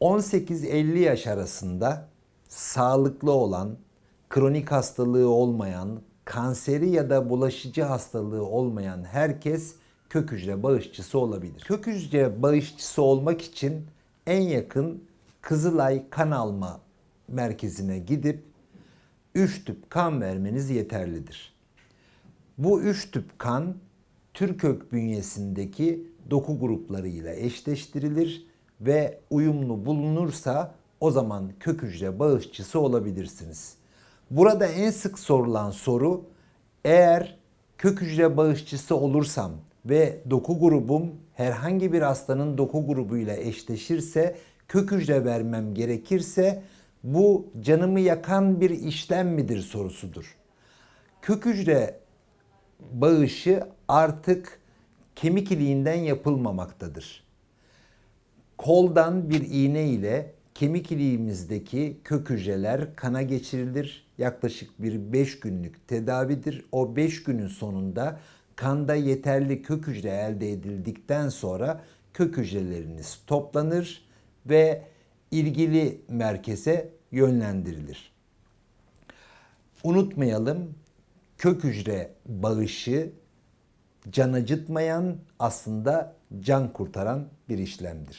18-50 yaş arasında sağlıklı olan, kronik hastalığı olmayan, kanseri ya da bulaşıcı hastalığı olmayan herkes kök hücre bağışçısı olabilir. Kök hücre bağışçısı olmak için en yakın Kızılay kan alma merkezine gidip 3 tüp kan vermeniz yeterlidir. Bu üç tüp kan Türkök bünyesindeki doku gruplarıyla eşleştirilir ve uyumlu bulunursa o zaman kök hücre bağışçısı olabilirsiniz. Burada en sık sorulan soru eğer kök hücre bağışçısı olursam ve doku grubum herhangi bir hastanın doku grubuyla eşleşirse kök hücre vermem gerekirse bu canımı yakan bir işlem midir sorusudur. Kök hücre bağışı artık kemik iliğinden yapılmamaktadır. Koldan bir iğne ile kemik iliğimizdeki kök hücreler kana geçirilir. Yaklaşık bir 5 günlük tedavidir. O 5 günün sonunda kanda yeterli kök hücre elde edildikten sonra kök hücreleriniz toplanır ve ilgili merkeze yönlendirilir. Unutmayalım kök hücre bağışı can acıtmayan aslında can kurtaran bir işlemdir.